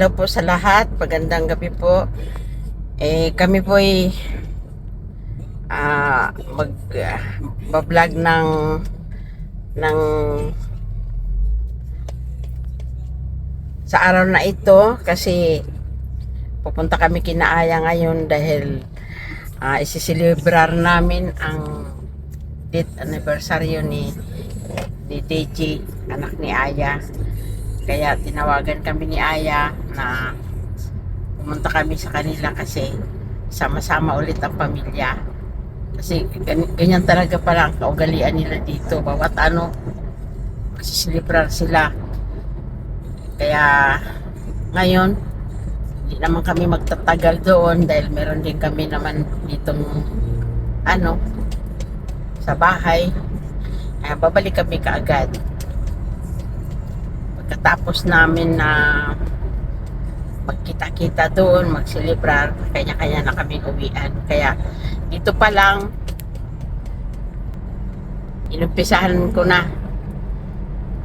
Hello po sa lahat. Magandang gabi po. Eh, kami po ay ah, mag ah, bablog ng ng sa araw na ito kasi pupunta kami kinaaya ngayon dahil ah, isisilibrar namin ang date anniversary ni ni DJ, anak ni Aya. Kaya tinawagan kami ni Aya na pumunta kami sa kanila kasi sama-sama ulit ang pamilya. Kasi gan- ganyan talaga pala ang kaugalian nila dito. Bawat ano, magsisilibrar sila. Kaya ngayon, hindi naman kami magtatagal doon dahil meron din kami naman ditong ano, sa bahay. Kaya babalik kami kaagad. Pagkatapos namin na magkita-kita doon, magsilibrar, kanya-kanya na kami uwian. Kaya dito pa lang, inumpisahan ko na.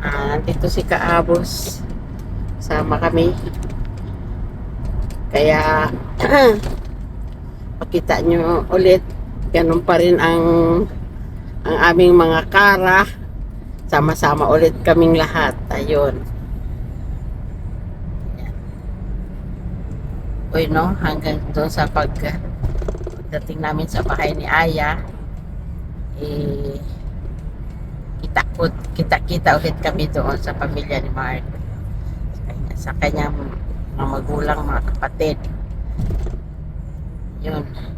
Ah, nandito si Kaabos. Sama kami. Kaya, pakita nyo ulit, ganun pa rin ang ang aming mga kara. Sama-sama ulit kaming lahat. Ayun. Uy, no? Hanggang doon sa pag dating namin sa bahay ni Aya, eh, kita kita kita ulit kami doon sa pamilya ni Mark. Sa kanya, sa kanyang mga magulang mga kapatid. Yun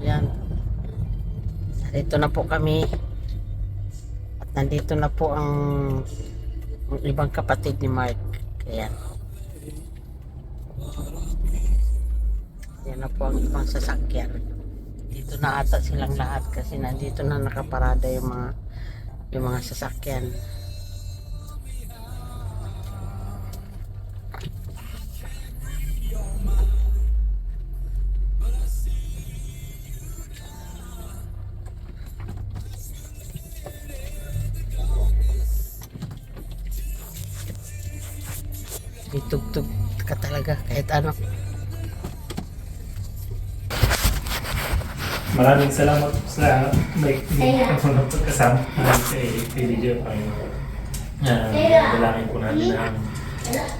Ayan. Nandito na po kami. At nandito na po ang, ang ibang kapatid ni Mark. Ayan. Ayan na po ang ibang sasakyan. Dito na ata silang lahat kasi nandito na nakaparada yung mga yung mga sasakyan. Maraming salamat sa may mga pagkasama namin kay video Panginoon. Uh, dalangin po natin ang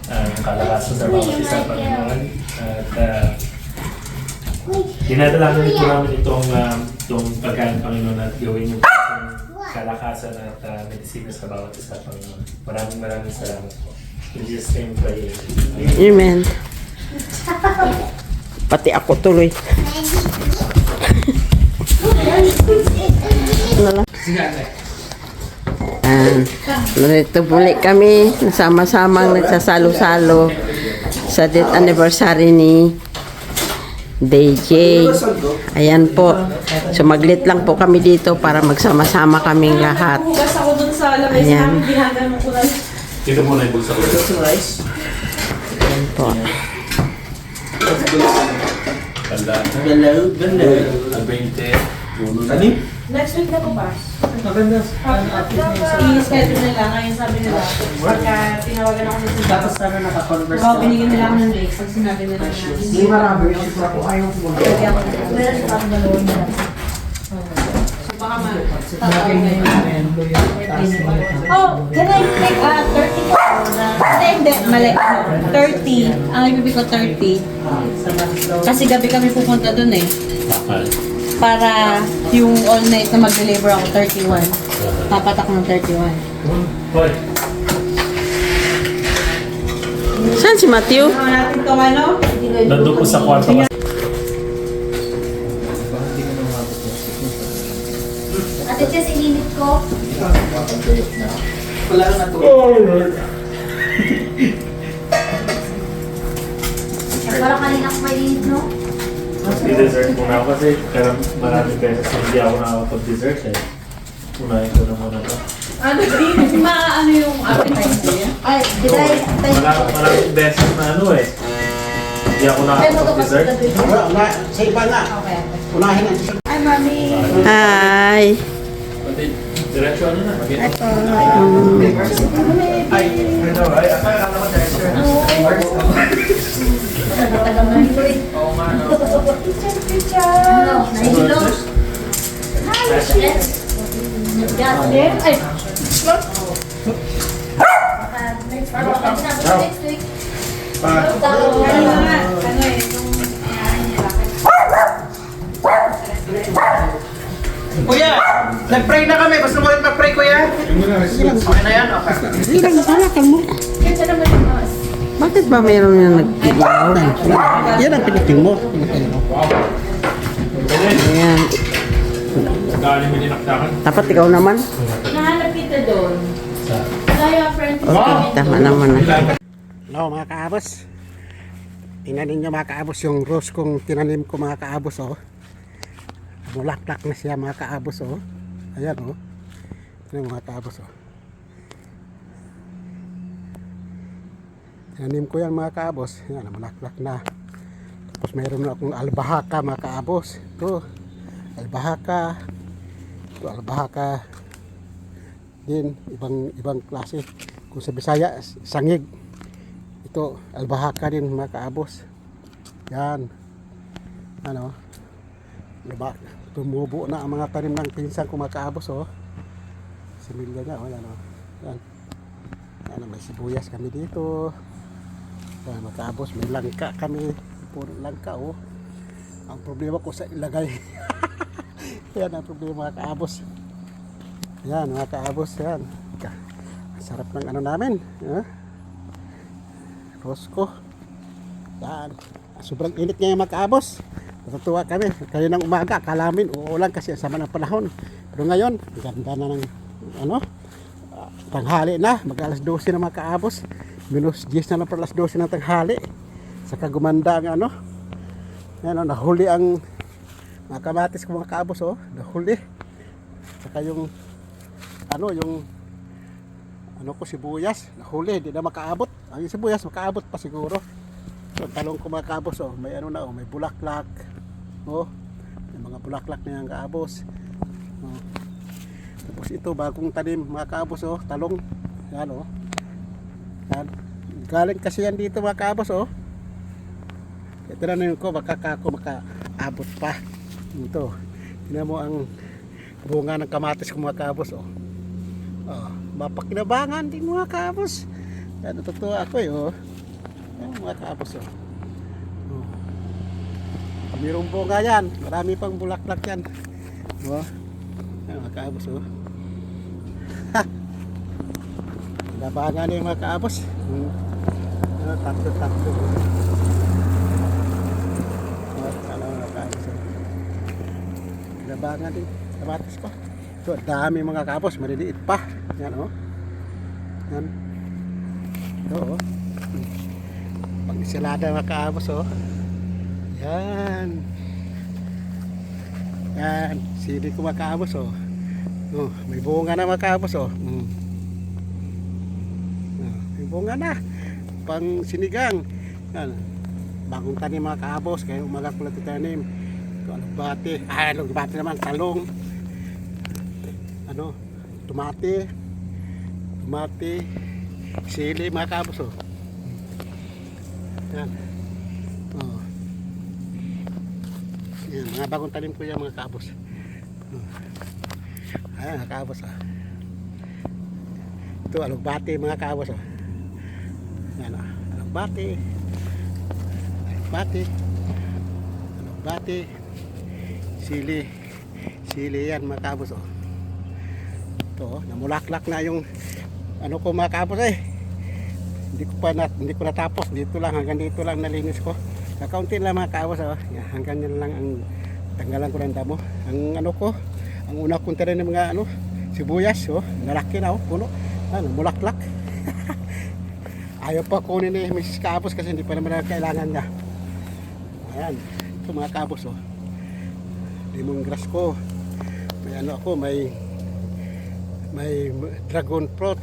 uh, kalakasan sa bawat isa Panginoon. At uh, dinadalangin po namin itong, uh, itong pagkain Panginoon at gawin yung kalakasan at uh, medisina sa bawat isa Panginoon. Maraming maraming salamat po. In Jesus' name pray. Amen. Pati ako tuloy. Ano? Ah, narito muli kami, sama-samang nagsasalo-salo sa date anniversary ni DJ. Ayan po. Sumaglit lang po kami dito para magsama-sama kaming lahat. Ayan. Dito muna yung bulsa ko. Ayan po. Galaw, galaw. 20. Ano? Next week na po ba? Maganda. I-schedule nila, ngayon sabi nila. Pagka tinawagan ako ng Tapos sana naka-converse Wow, binigyan nila ako ng date. Pag sinabi nila na. Hindi marami siguro ako ayaw ko mag- Pwede ako. Meron pa ang dalawang nila. So baka ma... Lagi na mo. Oh, can I take ah, 30 po? Hindi, hindi. Mali. 30. Ang ibibig ko 30. Sa Maslow. Kasi gabi kami pupunta dun eh. Bakal. Para yung all night na mag-deliver ako 31. Papatak ng 31. Hoy. Saan si Matthew? Kasama natin itong ano? Nandun po sa kwarto kasi. Ate Chess, ininit ko. Wala na to. Parang kanina ko mainit, no? Di-dessert muna ako kasi karam maraming beses hindi ako nakakapag-dessert eh. Unahin ko na muna to. Ano, di, ma, ano yung appetizer niya? Ay, did I? Maraming, maraming beses na ano eh. Hindi ako nakakapag-dessert. Wala, wala. Sa iba nga. Okay. Unahin dessert. Hi, Mami. Hi. Diretso ano na. Mag- Ay, ano, ay, akala ko dessert. Tagal na ito eh. Oo nga, no. Ano? Nahihilo? Hi, Chess. Yes. Ay. Next next week. Ano ano eh, Kuya, nag-pray na kami. Basta mo rin mag-pray, kuya. Okay na yan, okay. Ilang balakal mo. Ganda naman yung mas. Bakit ba mayroon yung nagtigaw? Yan ang piniting mo. Ayan. Dapat ikaw naman. nahanap kita doon. Kaya, friends. Okay, tama naman na. Hello mga kaabos. Tingnan ninyo mga kaabos yung rose kong tinanim ko mga kaabos oh. Mulaklak na siya mga kaabos oh. Ayan oh. Tingnan mga kaabos oh. Tinanim ko yan mga kaabos. Yan, mulaklak na. Tapos mayroon na akong albahaka mga kaabos. Ito. Albahaka. Ito albahaka. Din, ibang ibang klase. Kung sa Bisaya, sangig ito albahaka din mga kaabos yan ano luma, tumubo na ang mga tanim ng pinsan ko mga kaabos oh. Similya niya oh yan oh. Yan. Yan may sibuyas kami dito. Yan mga kaabos may langka kami. Puro langka oh. Ang problema ko sa ilagay. Yan ang problema mga kaabos. Yan mga kaabos yan. Sarap ng ano namin eh? Rosco. Yan. Sobrang init ngayon mga kaabos. Natutuwa kami. Kayo ng umaga, akala namin uulan kasi sama ng panahon. Pero ngayon, ganda na ng ano, tanghali na. Mag alas 12 na mga kaabos. Minus 10 na lang alas 12 ng tanghali. Saka gumanda ang ano. Yan o, nahuli ang mga kamatis ko mga kaabos oh. Nahuli. Saka yung ano, yung ano ko sibuyas, nahuli, hindi na makaabot. Ang sibuyas makaabot pa siguro. So, talong ko makaabos, oh, may ano na, oh, may bulaklak. Oh, may mga bulaklak na yung kaabos. Oh. Tapos ito, bagong tanim, mga kaabos, oh, talong. Yan, oh. Yan. Galing kasi yan dito, mga kaabos, oh. Ito na yun ko, baka kako makaabot pa. Ito. Tingnan mo ang bunga ng kamatis ko, mga kaabos, oh. Oh, mapakinabangan din mga kaabos. Yan, natutuwa ako eh, oh. Yan, mga kaabos, oh. Mayroong bunga yan. Marami pang bulaklak yan. Oh. Yan, mga kaabos, oh. Ha! Kinabangan yung mga kaabos. Hmm. Ano, tatlo, tatlo. Oh, ano, mga kaabos, oh. Kinabangan din. Kamatis pa. So, dami mga kapos, maliliit pa. Yan, oh. Yan. Ito, oh. Pag isilada mga kapos, oh. Yan. Yan. Sili ko mga kapos, oh. Oh, may bunga na mga kapos, oh. Mm. Oh, may bunga na. Pang sinigang. Yan. Bagong tanim mga kapos, kaya umaga ko lang titanim. Ito, alugbate. Ah, alugbate naman, talong ano, tumati, tumati, sili, mga kabos, oh. Yan. Oh. Yan, mga bagong tanim ko yan, mga kabos. Oh. Ayan, mga kabos, ah. Ito, alugbate, mga kabos, oh. Yan, ah. Alugbate. Alugbate. Alugbate. Sili. Sili yan, mga kabos, oh. Ito, oh, namulaklak na yung ano ko mga kapos eh. Hindi ko pa nat, hindi ko natapos. Dito lang hanggang dito lang nalinis ko. Kakaunti lang mga kaabos oh. Hanggang yan lang ang tanggalan ko ng damo. Ang ano ko, ang una kong tanim ng mga ano, sibuyas oh, lalaki na oh, puno. Ano, mulaklak. Ayaw pa kunin ni Mrs. Kaabos kasi hindi pa naman na kailangan niya. Ayan, ito mga kaabos oh. Lemongrass ko. May ano ako, may may dragon fruit.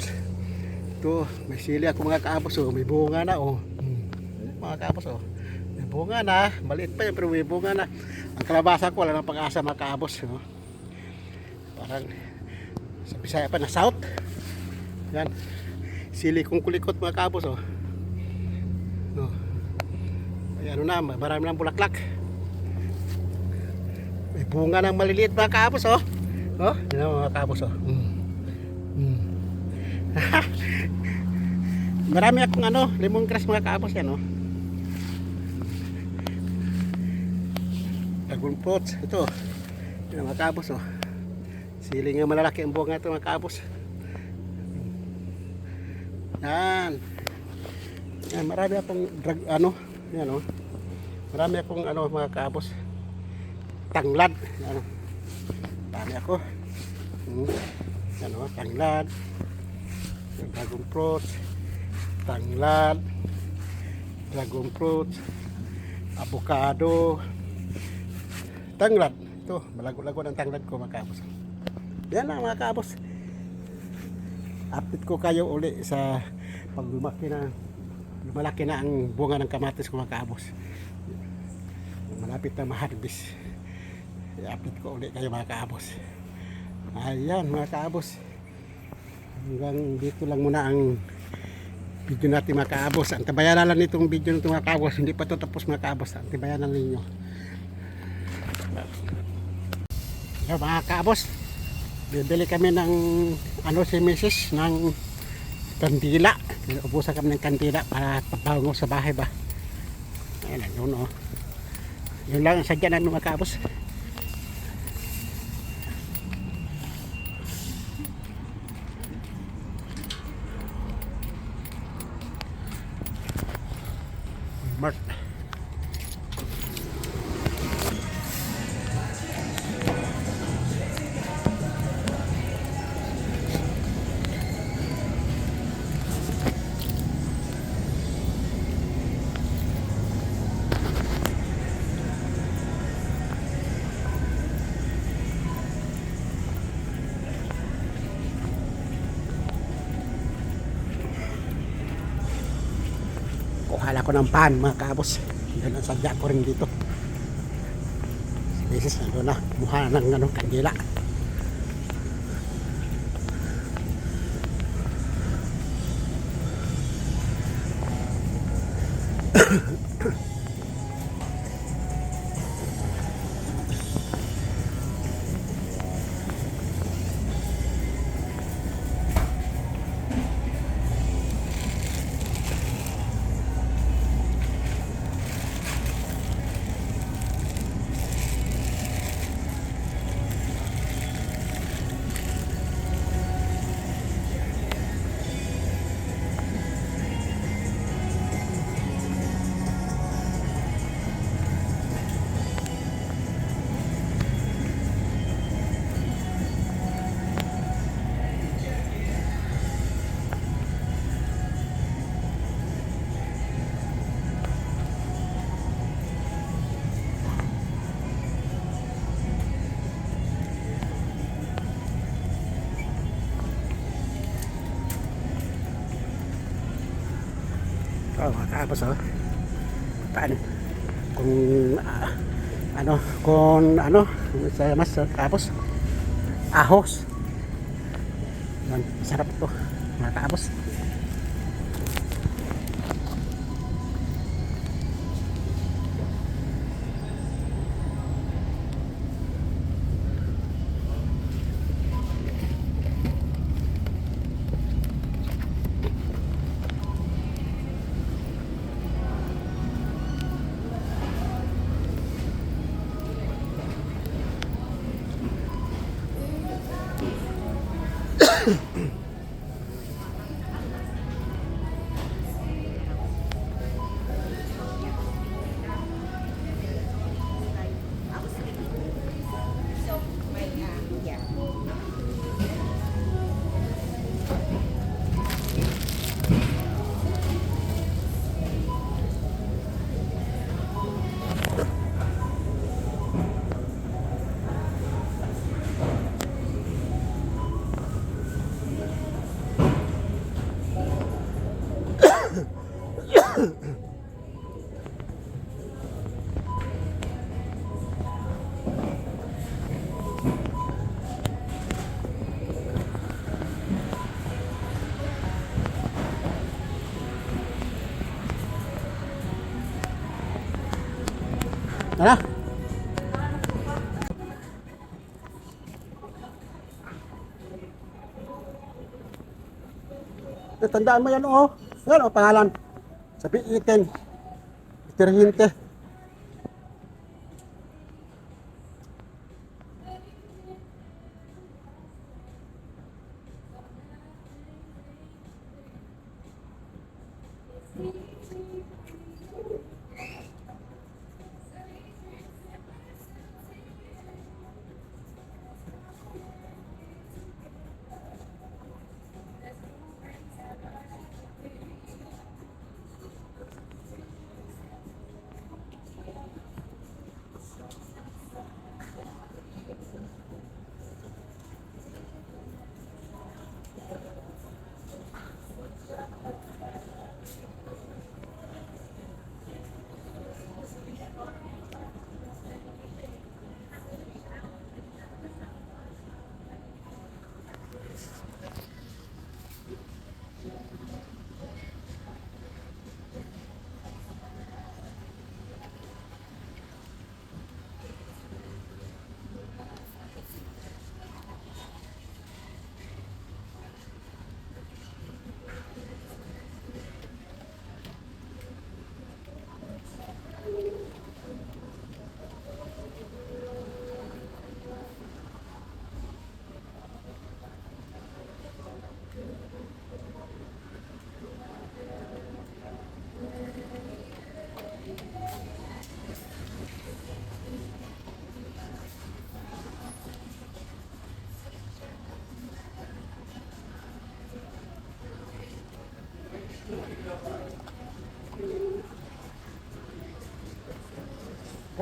Ito, may sili ako mga kaabos oh. May bunga na oh. Mga kaabos oh. Bunga na. Maliit pa yan pero may bunga na. Ang kalabasa ko wala nang pag-asa mga kaabos. Oh. Parang sa Bisaya pa na South. Yan. Sili kong kulikot mga kaabos oh. No. Ay, ano na, marami ng bulaklak. May bunga ng maliliit mga kaabos oh. Oh, yan ang mga kaabos oh. Mm. Mm. marami akong ano, lemongrass mga kaabos yan oh. Dragon fruits, ito. Ang mga kaabos oh. Sili nga malalaki ang bunga ito mga kaabos. Yan. Yan, marami akong drag, ano, yan oh. Marami akong ano mga kaabos. Tanglad. Yan. Dami ako. Hmm. Yan oh, tanglad. Dragon fruit. Tanglad. Dragon fruit. Avocado. Tanglad. Ito, malago-lago ng tanglad ko mga kaabos. Yan lang mga kaabos update ko kayo uli sa pag lumaki na lumalaki na ang bunga ng kamatis ko mga kaabos malapit na ma-harvest. I-update ko uli kayo mga kaabos ayan mga kaabos hanggang dito lang muna ang video natin mga kaabos ang tabayanan lang nitong video nito mga kaabos hindi pa ito tapos mga kaabos ang tabayanan ninyo Yo, mga kaabos bibili kami ng ano si Mrs. ng kandila. Ubusan kami ng kandila para pabango sa bahay ba? Ayun lang yun oh. Yun lang ang sadya namin mga kaabos kuhala ko ng pan mga kabos yun ang sadya ko rin dito. Beses ano na muha ng ano, kandila Oh, kaabos oh. Paano? Kung ah, ano, kung ano, sa mas uh, kaabos. Ahos. Yan, sarap to. Mga Ano? Eh, tandaan mo yan, oh. Yan, oh, pangalan. Sabi itin. Itirhinte.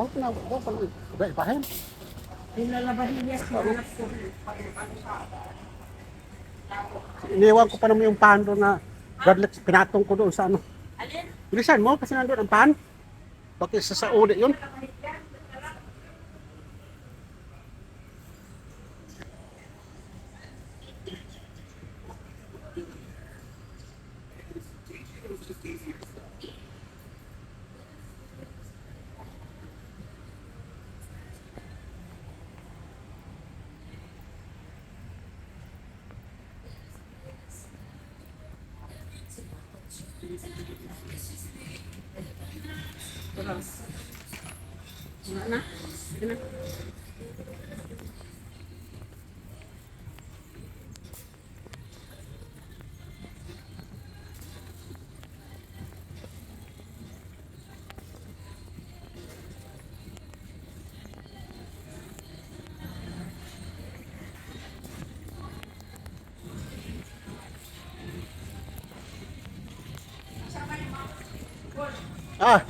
Huwag na, huwag pa lang. Iba, ibahin. Iniwan ko pa naman yung pan doon na Godlex, pinatong ko doon sa ano. Alin? Bilisan mo kasi nandun ang pan. Bakit sa sa uli yun? Wala na? Sige na. Ah,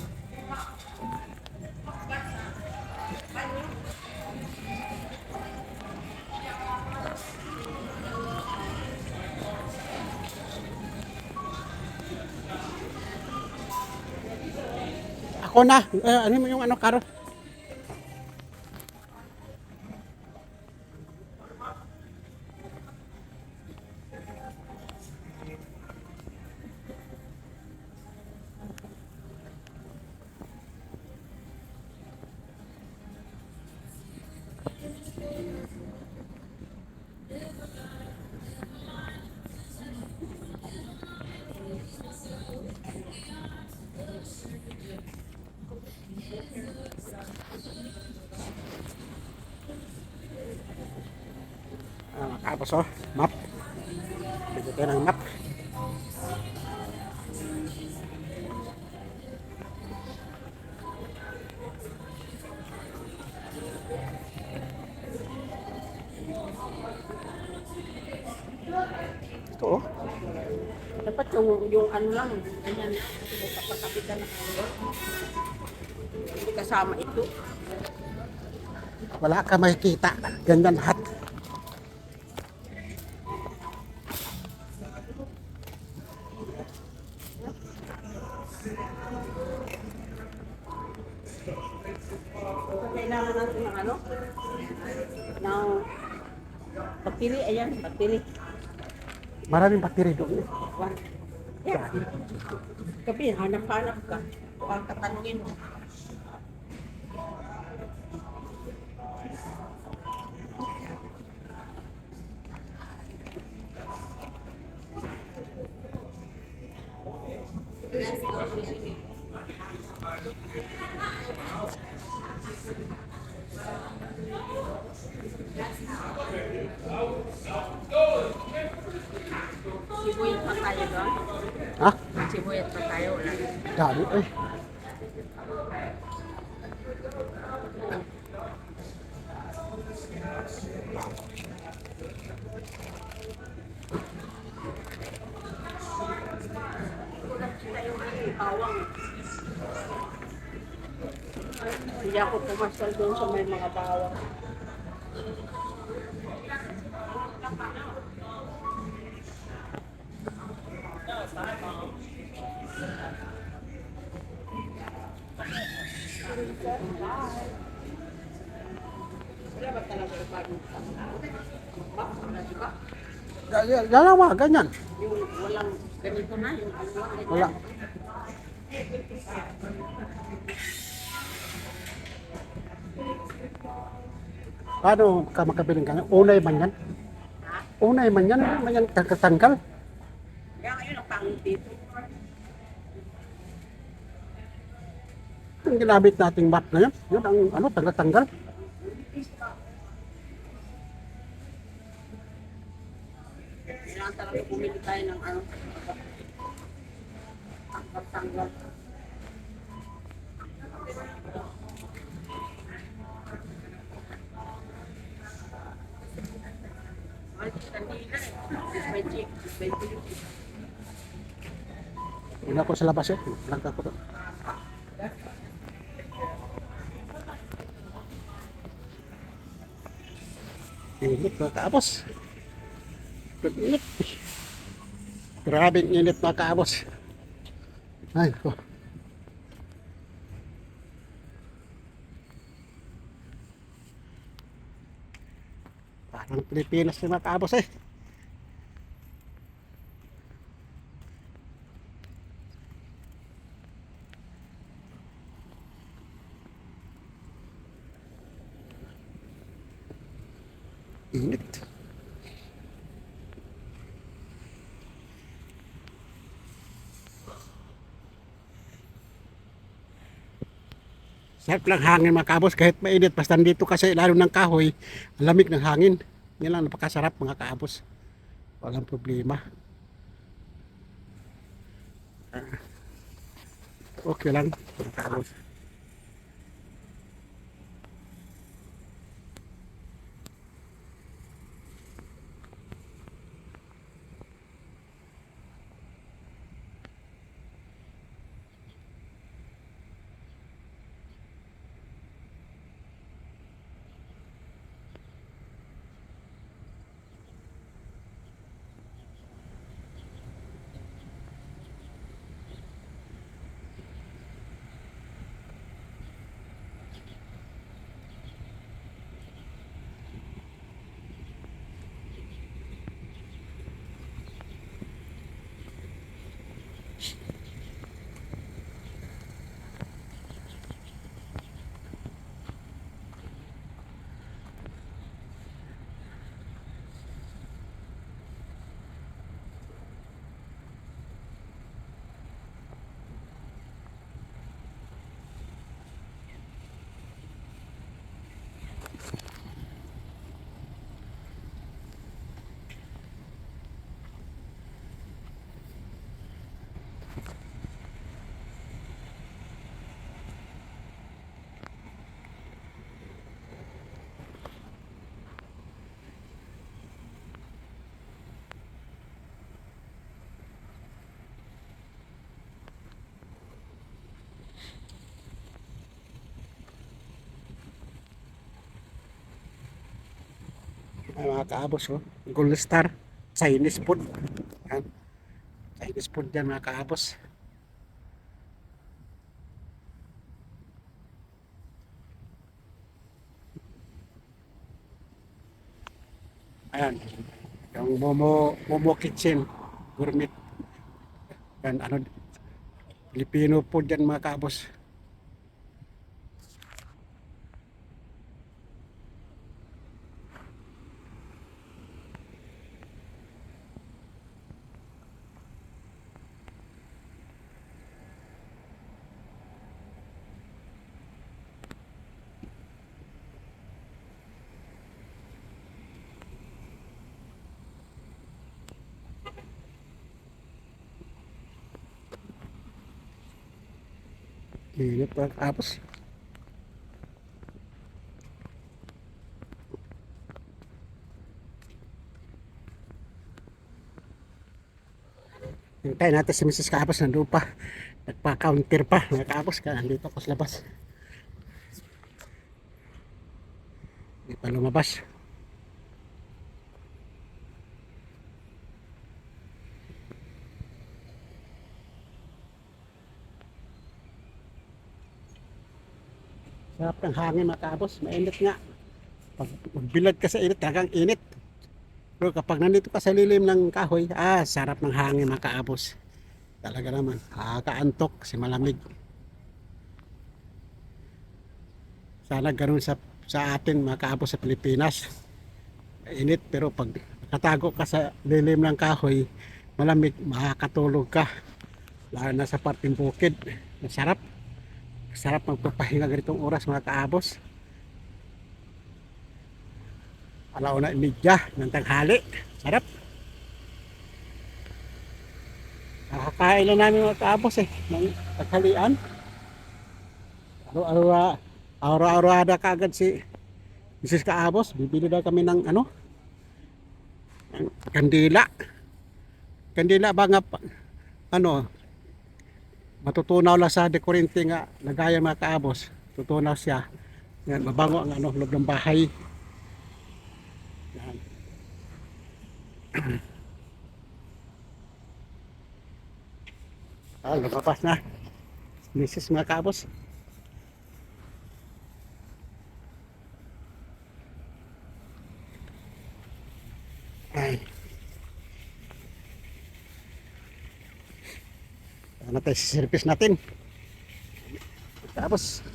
ako na. Eh, ano mo yung ano, karo? Tapos oh, map. Bigyan tayo ng map. Ito oh. Dapat yung, yung ano lang, ganyan, kapag-kapitan na. Hindi kasama ito. Wala ka makikita. Ganyan lahat. Maraming battery doon. Gabi, hanap-hanap ka. Huwag tatanungin mo. Sibuyat pa tayo doon. Ha? Sibuyat pa tayo. Wala. Dami eh. Hindi ako pumasal doon sa may mga bawang. Dalawa, ganyan. Yung walang ganito na, yung. Wala. Paano ka makabiling ganyan? Unay man yan? Unay man yan? Man yan kakatanggal? Kaya ngayon ang pangit dito. Yung ginamit nating map na yan, yun ang ano, tanggal-tanggal. Talaga bumili tayo ng ano. Tanggal-tanggal. Eh. Una ko sa labas eh. Langka ko to. Init mga kaabos. Init. Grabing init mga kaabos. Ay, ko. Parang Pilipinas yung mga kaabos eh. Init. Sarap lang hangin mga kahit mainit. Basta dito kasi lalo ng kahoy, lamig ng hangin. Yan lang napakasarap mga kaabos. Walang problema. Ah. Okay lang mga kaabos. Ay, mga kaabos, oh. Gold Star. Chinese food. Yan. Chinese food yan, mga kaabos. Ayan. Yung Momo, Momo Kitchen. Gourmet. Yan, ano, Filipino food yan, mga kaabos. Init pa tapos. Hintay natin si Mrs. Kapos nandun pa. Nagpa-counter pa. Mga kapos ka nandito ako sa labas. Hindi pa lumabas. Sarap ng hangin mga kaabos. Mainit nga. Pag magbilad ka sa init, talagang init. Pero kapag nandito ka sa lilim ng kahoy, ah, sarap ng hangin mga. Talaga naman. Nakakaantok kasi malamig. Sana ganun sa, sa atin mga sa Pilipinas. Mainit pero pag nakatago ka sa lilim ng kahoy, malamig, makakatulog ka. Lalo na sa parting bukid. Masarap. Sarap magpapahinga ganitong oras mga kaabos. Alauna imidya ng tanghali. Sarap. Nakakain lang namin mga kaabos eh. Ng tanghalian. Araw-araw araw-araw kagad si Mrs. Kaabos. Bibili daw kami ng ano? Kandila. Kandila ba nga ano matutunaw lang sa dekorente nga lagayan mga kaabos tutunaw siya. Yan, mabango ang ano, loob ng bahay. Yan. ah, lumabas na. Misis mga kaabos ay ano tayo sa service natin tapos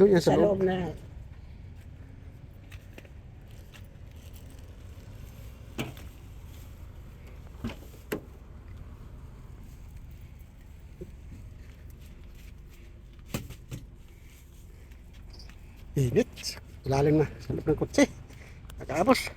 doon yan sa loob na. Init. Ilalim na sa loob ng kotse. Tapos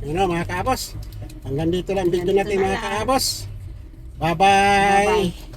Yun na mga kaabos. Hanggang dito lang video natin mga kaabos. Bye-bye.